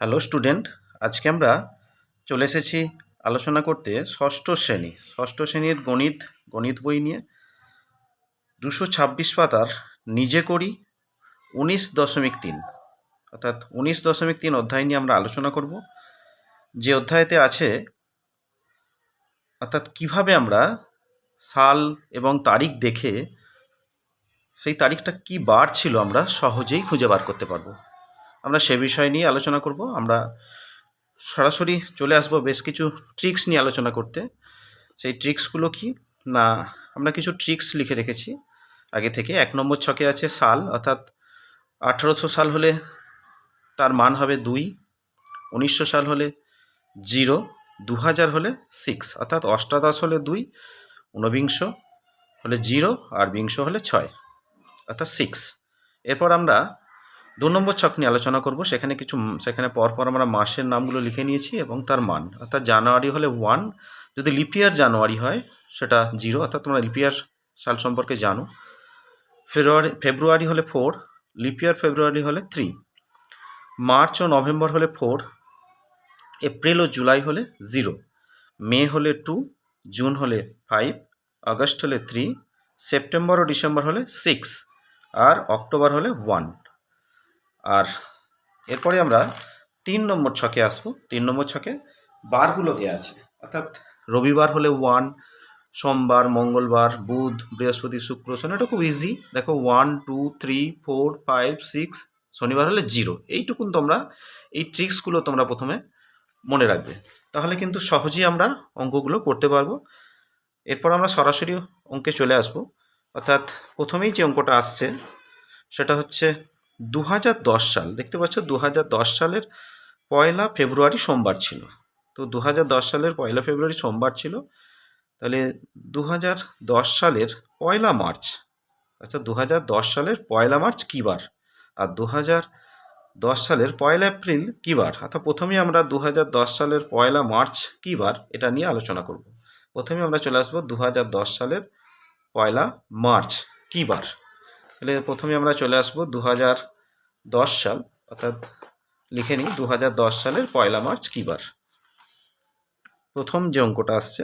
Hello student, আজকে আমরা চলে এসেছি আলোচনা করতে ষষ্ঠ শ্রেণি। ষষ্ঠ শ্রেণির গণিত গণিত বই নিয়ে। দুশো ছাব্বিশ পাতার নিজে করি উনিশ দশমিক তিন। অর্থাৎ উনিশ দশমিক তিন অধ্যায় নিয়ে আমরা আলোচনা করব। যে অধ্যায়তে আছে, অর্থাৎ কীভাবে আমরা সাল এবং তারিখ দেখে সেই তারিখটা কি বার ছিল আমরা সহজেই খুঁজে বার করতে পারব। আমরা সে বিষয় নিয়ে আলোচনা করব। আমরা সরাসরি চলে আসব বেশ কিছু ট্রিক্স নিয়ে আলোচনা করতে। সেই ট্রিক্সগুলো কি? না, আমরা কিছু ট্রিক্স লিখে রেখেছি। আগে থেকে এক নম্বর ছকে আছে সাল, অর্থাৎ আঠারোশো সাল হলে তার মান হবে দুই, উনিশশো সাল হলে জিরো দু হাজার হলে সিক্স অর্থাৎ অষ্টাদশ হলে দুই, ঊনবিংশ হলে জিরো, আর বিংশ হলে ছয়, অর্থাৎ সিক্স এরপর আমরা দু নম্বর ছক নিয়ে আলোচনা করব। সেখানে কিছু সেখানে পরপর আমরা মাসের নামগুলো লিখে নিয়েছি এবং তার মান। অর্থাৎ জানুয়ারি হলে ওয়ান যদি লিপিয়ার জানুয়ারি হয়, সেটা জিরো অর্থাৎ তোমরা লিপিয়ার সাল সম্পর্কে জানো। ফেব্রুয়ারি ফেব্রুয়ারি হলে ফোর লিপিয়ার ফেব্রুয়ারি হলে থ্রি মার্চ ও নভেম্বর হলে ফোর এপ্রিল ও জুলাই হলে জিরো মে হলে টু জুন হলে ফাইভ আগস্ট হলে থ্রি সেপ্টেম্বর ও ডিসেম্বর হলে সিক্স আর অক্টোবর হলে ওয়ান আর এরপরে আমরা তিন নম্বর ছকে আসব। তিন নম্বর ছকে বারগুলো দেওয়া আছে। অর্থাৎ রবিবার হলে ওয়ান, সোমবার, মঙ্গলবার, বুধ, বৃহস্পতি, শুক্র, শনি, এটা খুব ইজি দেখো one, two, three, four, five, six, শনিবার হলে জিরো। এইটুকুন তোমরা এই ট্রিক্সগুলো তোমরা প্রথমে মনে রাখবে। তাহলে কিন্তু সহজেই আমরা অঙ্কগুলো করতে পারব। এরপর আমরা সরাসরি অঙ্কে চলে আসব। অর্থাৎ প্রথমেই যে অঙ্কটা আসছে, সেটা হচ্ছে দু সাল, দেখতে পাচ্ছ দু সালের পয়লা ফেব্রুয়ারি সোমবার ছিল। তো দু সালের পয়লা ফেব্রুয়ারি সোমবার ছিল। তাহলে দু সালের পয়লা মার্চ আচ্ছা দু সালের পয়লা মার্চ কী বার? আর দু দশ সালের পয়লা এপ্রিল কী বার? অর্থাৎ প্রথমেই আমরা দু সালের পয়লা মার্চ কী বার, এটা নিয়ে আলোচনা করব। প্রথমে আমরা চলে আসব দু সালের পয়লা মার্চ কী বার। তাহলে প্রথমে আমরা চলে আসব দু সাল, অর্থাৎ লিখে নিই দু সালের পয়লা মার্চ কী বার? প্রথম যে অঙ্কটা আসছে,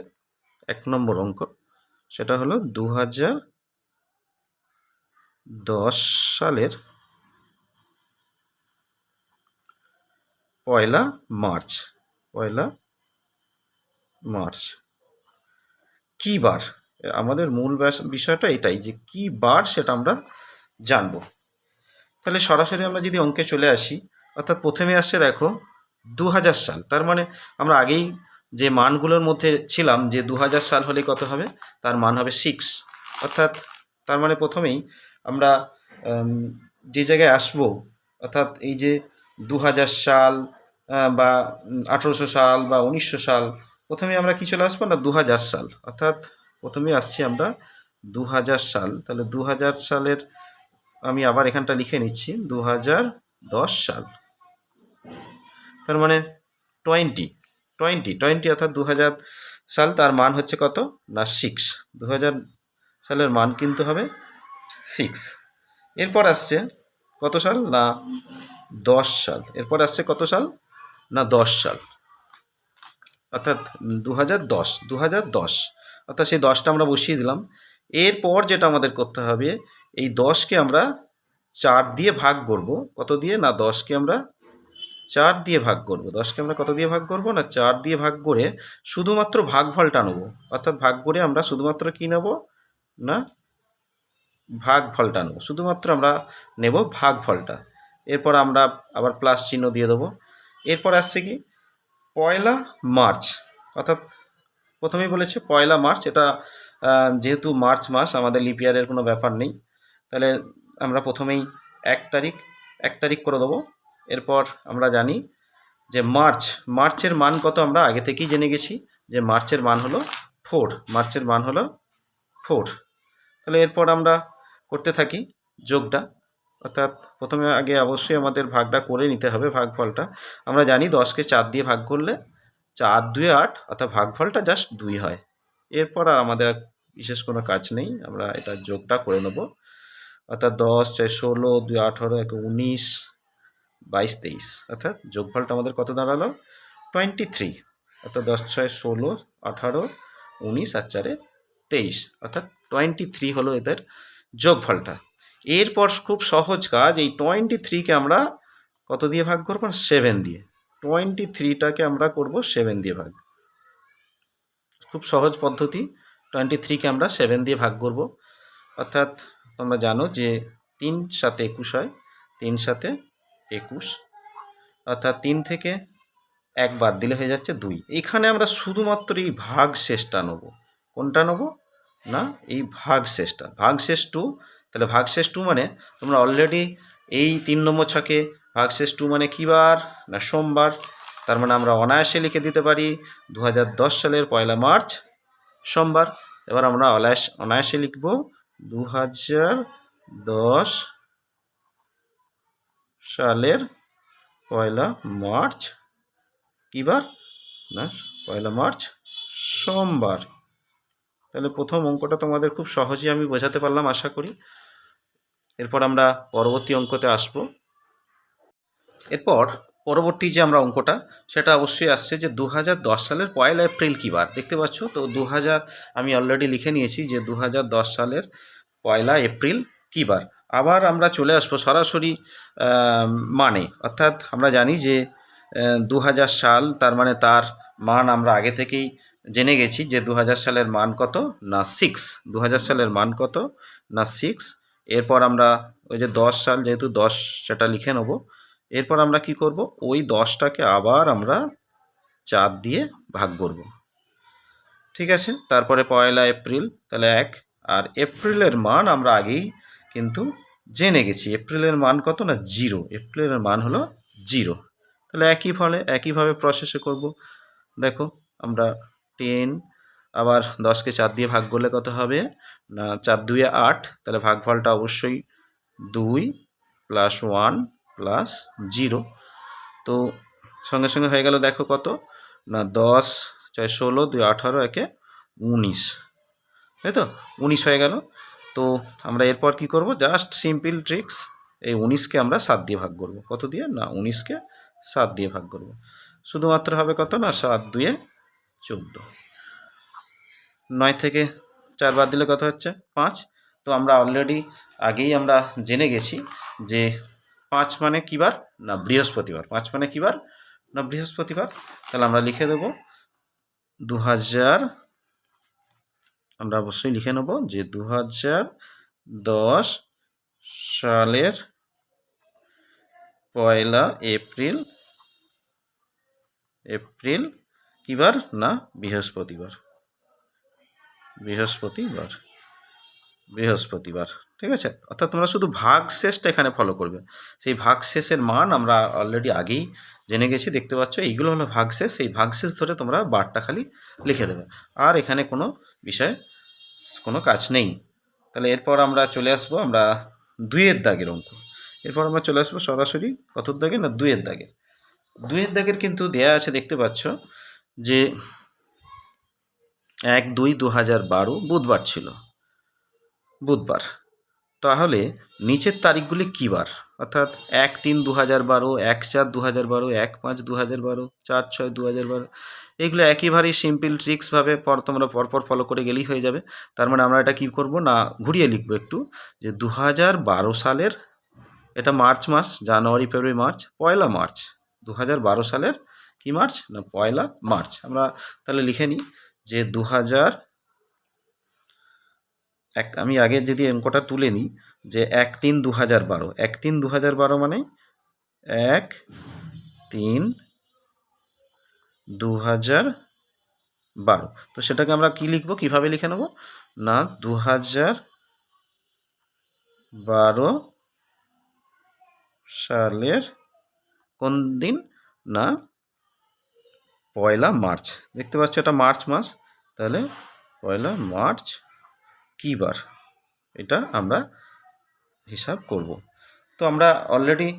এক নম্বর অঙ্ক, সেটা হলো দু দশ সালের পয়লা মার্চ পয়লা মার্চ কি বার? আমাদের মূল বিষয়টা এটাই যে কি বার সেটা আমরা জানব। তাহলে সরাসরি আমরা যদি অঙ্কে চলে আসি, অর্থাৎ প্রথমে আসছে দেখো দু হাজার সাল। তার মানে আমরা আগেই যে মানগুলোর মধ্যে ছিলাম, যে দু হাজার সাল হলে কত হবে? তার মান হবে সিক্স অর্থাৎ তার মানে প্রথমেই আমরা যে জায়গায় আসব, অর্থাৎ এই যে দু হাজার সাল বা আঠেরোশো সাল বা উনিশশো সাল প্রথমে আমরা কি চলে আসব? না দু হাজার সাল। অর্থাৎ প্রথমে আসছি আমরা দু হাজার সাল। তাহলে দু হাজার সালের আমি আবার এখানটা লিখে নিচ্ছি দু হাজার দশ সাল। তার মানে টোয়েন্টি টোয়েন্টি টোয়েন্টি অর্থাৎ দু হাজার সাল, তার মান হচ্ছে কত? না সিক্স দু হাজার সালের মান কিন্তু হবে সিক্স এরপর আসছে কত সাল? না, দশ সাল। এরপর আসছে কত সাল? না, দশ সাল। অর্থাৎ দু হাজার দশ দু হাজার দশ। অর্থাৎ সেই দশটা আমরা বসিয়ে দিলাম। এরপর যেটা আমাদের করতে হবে এই দশকে আমরা চার দিয়ে ভাগ করব। কত দিয়ে? না, দশকে আমরা চার দিয়ে ভাগ করব। দশকে আমরা কত দিয়ে ভাগ করব? না, চার দিয়ে ভাগ করে শুধুমাত্র ভাগফলটা নেব। অর্থাৎ ভাগ করে আমরা শুধুমাত্র কি নেব? না, ভাগফলটা নেব। শুধুমাত্র আমরা নেব ভাগফলটা। এরপর আমরা আবার প্লাস চিহ্ন দিয়ে দেবো। এরপর আসছে কি? পয়লা মার্চ। অর্থাৎ প্রথমেই বলেছে পয়লা মার্চ। এটা যেহেতু মার্চ মাস, আমাদের লিপিয়ারের কোনো ব্যাপার নেই। তাহলে আমরা প্রথমেই এক তারিখ এক তারিখ করে দেবো। এরপর আমরা জানি যে মার্চ, মার্চের মান কত আমরা আগে থেকেই জেনে গেছি যে মার্চের মান হলো ফোর, মার্চের মান হলো ফোর। তাহলে এরপর আমরা করতে থাকি যোগটা। অর্থাৎ প্রথমে আগে অবশ্যই আমাদের ভাগটা করে নিতে হবে ভাগফলটা। আমরা জানি দশকে চার দিয়ে ভাগ করলে চার দুয়ে আট, অর্থাৎ ভাগফলটা জাস্ট দুই হয়। এরপর আর আমাদের বিশেষ কোনো কাজ নেই, আমরা এটা যোগটা করে নেব। অর্থাৎ দশ, ছয়, ষোলো, দুই, আঠারো, এক, উনিশ, বাইশ, তেইশ। অর্থাৎ যোগফলটা আমাদের কত দাঁড়াল? টোয়েন্টি থ্রি অর্থাৎ দশ, ছয়, ষোলো, আঠারো, উনিশ আর চারে তেইশ। অর্থাৎ টোয়েন্টি থ্রি হলো এদের যোগফলটা। এরপর খুব সহজ কাজ, এই টোয়েন্টি থ্রিকে আমরা কত দিয়ে ভাগ করব? সেভেন দিয়ে। টোয়েন্টি থ্রিটাকে আমরা করব সেভেন দিয়ে ভাগ। খুব সহজ পদ্ধতি। টোয়েন্টি থ্রিকে আমরা সেভেন দিয়ে ভাগ করব। অর্থাৎ তোমরা জানো যে তিন সাথে একুশ হয়, তিন সাথে একুশ। অর্থাৎ তিন থেকে এক বাদ দিলে হয়ে যাচ্ছে দুই। এখানে আমরা শুধুমাত্র এই ভাগ শেষটা নেব। কোনটা নেব? না, এই ভাগ শেষটা। ভাগ শেষ টু, তাহলে ভাগ শেষ টু মানে তোমরা অলরেডি এই তিন নম্বর ছকে ভাগ শেষ টু মানে কী বার? না, সোমবার। তার মানে আমরা অনায়াসে লিখে দিতে পারি দু হাজার দশ সালের পয়লা মার্চ, সোমবার। এবার আমরা অনায়াস, অনায়াসে লিখব দু দশ সালের পয়লা মার্চ, কী বার? না, পয়লা মার্চ সোমবার। তাহলে প্রথম অঙ্কটা তোমাদের খুব সহজেই আমি বোঝাতে পারলাম, আশা করি। এরপর আমরা পরবর্তী অঙ্কতে আসব। এরপর পরবর্তী যে আমরা অঙ্কটা, সেটা অবশ্যই আসছে যে দু হাজার দশ সালের পয়লা এপ্রিল কী বার? দেখতে পাচ্ছ? তো দু হাজার আমি অলরেডি লিখে নিয়েছি যে দু হাজার দশ সালের পয়লা এপ্রিল কী বার? আবার আমরা চলে আসব সরাসরি মানে। অর্থাৎ আমরা জানি যে দু হাজার সাল, তার মানে তার মান আমরা আগে থেকেই জেনে গেছি যে দু হাজার সালের মান কত? না সিক্স দু হাজার সালের মান কত? না সিক্স এরপর আমরা ওই যে দশ সাল, যেহেতু দশ, সেটা লিখে নেব। এরপর আমরা কি করব? ওই দশটাকে আবার আমরা চার দিয়ে ভাগ করব। ঠিক আছে? তারপরে পয়লা এপ্রিল, তাহলে এক। আর এপ্রিলের মান আমরা আগেই কিন্তু জেনে গেছি। এপ্রিলের মান কত না? জিরো। এপ্রিলের মান হলো জিরো। তাহলে একই ফলে, একইভাবে প্রসেসে করব। দেখো, আমরা টেন আবার দশকে চার দিয়ে ভাগ করলে কত হবে? না, চার দুয়ে আট। তাহলে ভাগফলটা অবশ্যই দুই প্লাস ওয়ান প্লাস জিরো। তো সঙ্গে সঙ্গে হয়ে গেল দেখো কত? না, দশ, ছয়, ষোলো, দুই, আঠারো, একে উনিশ। তাই তো? উনিশ হয়ে গেল। তো আমরা এরপর কি করব? জাস্ট সিম্পল ট্রিক্স, এই উনিশকে আমরা সাত দিয়ে ভাগ করব। কত দিয়ে? না, উনিশকে সাত দিয়ে ভাগ করব। শুধুমাত্র হবে কত? না, সাত দুয়ে চোদ্দ। নয় থেকে চার বাদ দিলে কত হচ্ছে? পাঁচ। তো আমরা অলরেডি আগেই আমরা জেনে গেছি যে পাঁচ মানে কী বার? না, বৃহস্পতিবার। পাঁচ মানে কী বার? না, বৃহস্পতিবার। তাহলে আমরা লিখে দেবো দু হাজার আমরা অবশ্যই লিখে নেব যে দু হাজার দশ সালের পয়লা এপ্রিল এপ্রিল কী বার? না, বৃহস্পতিবার। বৃহস্পতিবার। বৃহস্পতিবার, ঠিক আছে? অর্থাৎ তোমরা শুধু ভাগ শেষটা এখানে ফলো করবে। সেই ভাগ শেষের মান আমরা অলরেডি আগেই জেনে গেছি, দেখতে পাচ্ছ? এইগুলো হলো ভাগশেষ সেই ভাগশেষ ধরে তোমরা বারটা খালি লিখে দেবে। আর এখানে কোনো বিষয়ে, কোনো কাজ নেই। তাহলে এরপর আমরা চলে আসব আমরা দুইয়ের দাগের অঙ্ক। এরপর আমরা চলে আসব সরাসরি কতর দাগে না দুইয়ের দাগের? দুইয়ের দাগের কিন্তু দেয়া আছে, দেখতে পাচ্ছ, যে এক দুই দু হাজার বারো বুধবার ছিল। বুধবার। তাহলে নিচের তারিখগুলি কী বার? অর্থাৎ এক তিন দু হাজার বারো, এক চার দু হাজার বারো, এক পাঁচ দু হাজার বারো, চার ছয় দু হাজার বারো, এগুলো একেবারেই সিম্পল ট্রিক্সভাবে পর তোমরা পরপর ফলো করে গেলেই হয়ে যাবে। তার মানে আমরা এটা কী করব না, ঘুরিয়ে লিখব একটু, যে দু হাজার বারো সালের এটা মার্চ মাস, জানুয়ারি, ফেব্রুয়ারি, মার্চ, পয়লা মার্চ দু হাজার বারো সালের কী মার্চ না পয়লা মার্চ? আমরা তাহলে লিখে নিই যে দু হাজার এক, আমি আগে যদি অঙ্কটা তুলে নিই যে এক তিন দু হাজার বারো, এক তিন দু হাজার বারো মানে এক তিন দু হাজার বারো। তো সেটাকে আমরা কি লিখব? কীভাবে লিখে নেব? না দু হাজার বারো সালের কোন দিন? না, পয়লা মার্চ। দেখতে পাচ্ছ এটা মার্চ মাস। তাহলে পয়লা মার্চ কী বার এটা আমরা হিসাব করব। তো আমরা অলরেডি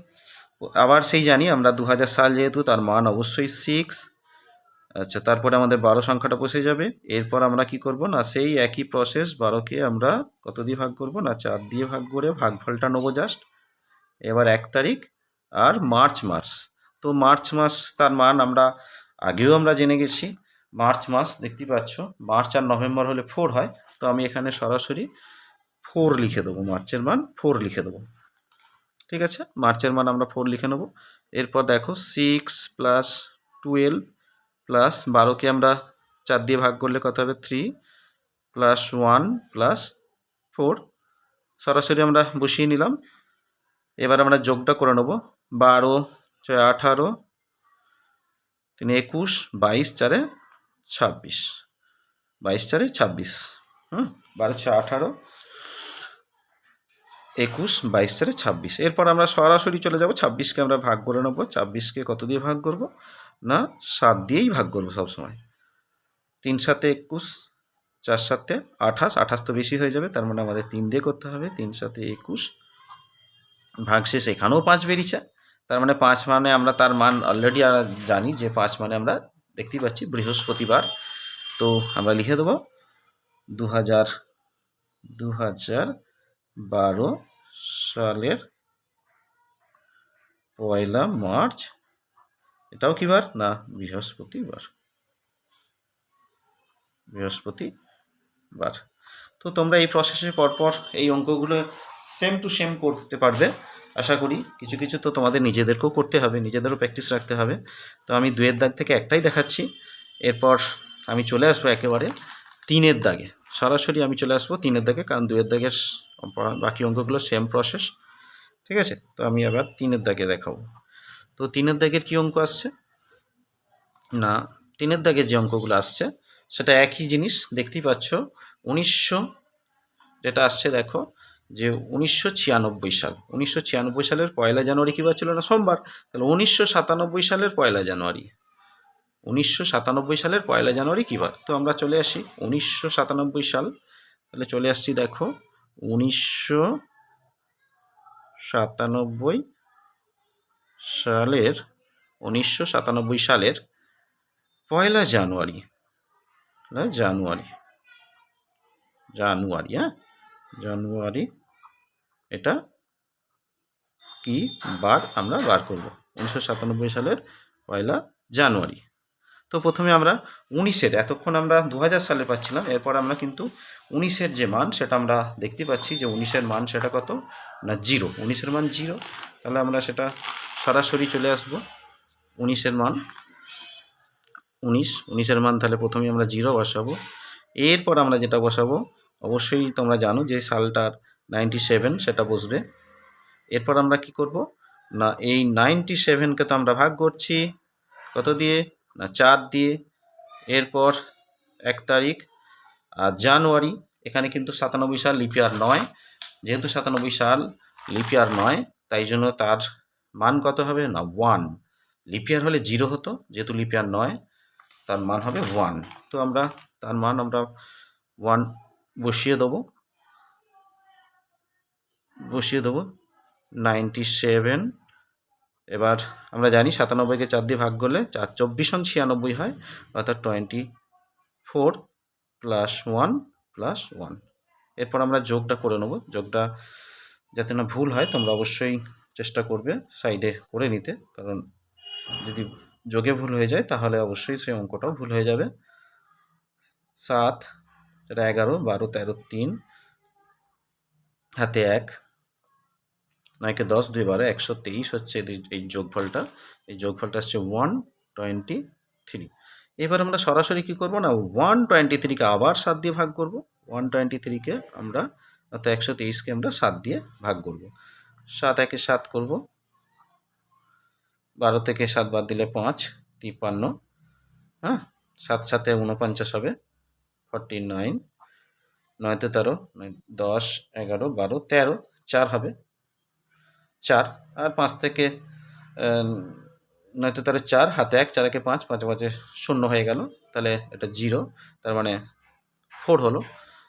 আবার সেই জানি, আমরা দু হাজার সাল যেহেতু, তার মান অবশ্যই সিক্স আচ্ছা তারপরে আমাদের বারো সংখ্যাটা বসে যাবে। এরপর আমরা কি করব? না, সেই একই প্রসেস বারোকে আমরা কত দিয়ে ভাগ করব? না, চার দিয়ে ভাগ করে ভাগফলটা নেব জাস্ট এবার এক তারিখ আর মার্চ মাস। তো মার্চ মাস তার মান আমরা আগেও আমরা জেনে গেছি। মার্চ মাস, দেখতে পাচ্ছ, মার্চ আর নভেম্বর হলে ফোর হয়। তো আমি এখানে সরাসরি ফোর লিখে দেবো, মার্চের মান ফোর লিখে দেবো। ঠিক আছে? মার্চের মান আমরা ফোর লিখে নেব। এরপর দেখো সিক্স প্লাস টুয়েলভ প্লাস বারোকে আমরা চার দিয়ে ভাগ করলে কত হবে? Three plus one plus four সরাসরি আমরা বসিয়ে নিলাম। এবার আমরা যোগটা করে নেব। বারো, ছয়, আঠারো, তিন, একুশ, বাইশ, চারে ছাব্বিশ। বাইশ, চারে ছাব্বিশ। হুম বারো ছয় আঠারো, একুশ বাইশ চারে ছাব্বিশ। এরপর আমরা সরাসরি চলে যাব, ছাব্বিশকে আমরা ভাগ করে নেব। ছাব্বিশকে কত দিয়ে ভাগ করব? না, সাত দিয়েই ভাগ করব সবসময়। তিন সাতে একুশ, চার সাতে আঠাশ আঠাশ তো বেশি হয়ে যাবে, তার মানে আমাদের তিন দিয়ে করতে হবে। তিন সাতে একুশ ভাগশেষ এখানেও পাঁচ বেরিয়েছে। তার মানে পাঁচ মানে আমরা তার মান অলরেডি জানি যে পাঁচ মানে আমরা দেখতেই পাচ্ছি, বৃহস্পতিবার। তো আমরা লিখে দেবো দু হাজার দু হাজার বারো সালের পয়লা মার্চ। এটাও কি বার? না, বৃহস্পতিবার। বৃহস্পতিবার। তো তোমরা এই প্রসেসে পরপর এই অঙ্কগুলো সেম টু সেম করতে পারবে। আশা করি কিছু কিছু তো তোমাদের নিজেদেরকেও করতে হবে, নিজেদেরও প্র্যাকটিস রাখতে হবে। তো আমি দুয়ের দাগ থেকে একটাই দেখাচ্ছি। এরপর আমি চলে আসব একেবারে। তিনের দাগে। সরাসরি আমি চলে আসব তিনের দাগে, কারণ দুয়ের দাগের বাকি অঙ্কগুলো সেম প্রসেস ঠিক আছে? তো আমি আবার তিনের দাগে দেখাবো। তো তিনের দাগের কী অঙ্ক আসছে? না, তিনের দাগের যে অঙ্কগুলো আসছে, সেটা একই জিনিস, দেখতেই পাচ্ছ, উনিশশো যেটা আসছে দেখো, যে উনিশশো ছিয়ানব্বই সাল। উনিশশো ছিয়ানব্বই সালের পয়লা জানুয়ারি কী বার ছিল না? সোমবার। তাহলে উনিশশো সাতানব্বই সালের পয়লা জানুয়ারি। উনিশশো সাতানব্বই সালের পয়লা জানুয়ারি কী বার? তো আমরা চলে আসি উনিশশো সাতানব্বই সাল। তাহলে চলে আসছি দেখো, উনিশশো সাতানব্বই সালের, উনিশশো সাতানব্বই সালের পয়লা জানুয়ারি। জানুয়ারি। জানুয়ারি হ্যাঁ? জানুয়ারি, এটা কি বার আমরা বার করব? উনিশশো সাতানব্বই সালের পয়লা জানুয়ারি। তো প্রথমে আমরা উনিশের, এতক্ষণ আমরা দু হাজার সালে পাচ্ছিলাম, এরপর আমরা কিন্তু উনিশের যে মান সেটা আমরা দেখতে পাচ্ছি যে উনিশের মান সেটা কত? না, জিরো। উনিশের মান জিরো। তাহলে আমরা সেটা সরাসরি চলে আসব। উনিশের মান উনিশ। উনিশের মান তাহলে প্রথমে আমরা জিরো বসাবো। এরপর আমরা যেটা বসাবো, অবশ্যই তোমরা জানো যে সালটার নাইনটি সেভেন সেটা বসবে। এরপর আমরা কি করব? না, এই নাইনটি সেভেনকে তো আমরা ভাগ করছি। কত দিয়ে? চার দিয়ে এরপর এক তারিখ, আর জানুয়ারি, এখানে কিন্তু সাতানব্বই সাল লিপিয়ার নয়। যেহেতু সাতানব্বই সাল লিপিয়ার নয়, তাই জন্য তার মান কত হবে? না ওয়ান লিপিয়ার হলে জিরো হতো, যেহেতু লিপিয়ার নয়, তার মান হবে ওয়ান তো আমরা তার মান আমরা ওয়ান বসিয়ে দেবো। বসিয়ে দেবো নাইনটি সেভেন এবার আমরা জানি সাতানব্বইকে চার দিয়ে ভাগ করলে চার চব্বিশ অন ছিয়ানব্বই হয়, অর্থাৎ twenty four plus one plus one এরপর আমরা যোগটা করে নেব, যোগটা যাতে না ভুল হয়, তোমরা অবশ্যই চেষ্টা করবে সাইডে করে নিতে, কারণ যদি যোগে ভুল হয়ে যায়, তাহলে অবশ্যই সেই অঙ্কটাও ভুল হয়ে যাবে। সাত এটা এগারো, বারো, তেরো, তিন, হাতে এক নয়কে দশ দুই বারো একশো তেইশ হচ্ছে এদের- এই যোগফলটা। এই যোগফলটা হচ্ছে ওয়ান টোয়েন্টি থ্রি। এবার আমরা সরাসরি কী করব না, ওয়ান টোয়েন্টি থ্রিকে আবার সাত দিয়ে ভাগ করব। ওয়ান টোয়েন্টি থ্রিকে আমরা, অর্থাৎ একশো তেইশকে আমরা সাত দিয়ে ভাগ করব। সাত একে সাত করব। বারো থেকে সাত বাদ দিলে পাঁচ, তিপ্পান্ন। হ্যাঁ সাত সাথে উনপঞ্চাশ হবে, ফর্টি নাইন। নয়তে তেরো দশ, এগারো, বারো, তেরো, চার হবে। চার আর পাঁচ থেকে নয়তো তাহলে চার, হাতে এক, চার একে পাঁচ, পাঁচে পাঁচে শূন্য হয়ে গেল। তাহলে এটা জিরো, তার মানে ফোর হলো।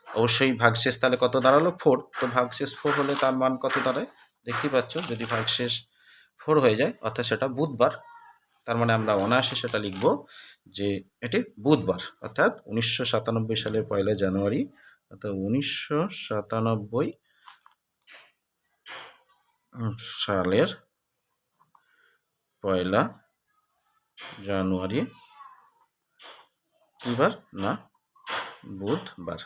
অবশ্যই ভাগশেষ তাহলে কত দাঁড়াল? ফোর। তো ভাগশেষ ফোর হলে তার মান কত দাঁড়ায়? দেখতেই পাচ্ছ, যদি ভাগশেষ ফোর হয়ে যায়, অর্থাৎ সেটা বুধবার, তার মানে আমরা অনায়াসে সেটা লিখব যে এটি বুধবার, অর্থাৎ উনিশশো সাতানব্বই সালের পয়লা জানুয়ারি, অর্থাৎ উনিশশো সাতানব্বই সালের পয়লা জানুয়ারি। কিবার না বুধবার।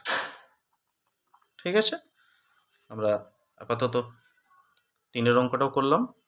ঠিক আছে? আমরা আপাতত তিনের অঙ্কটাও করলাম।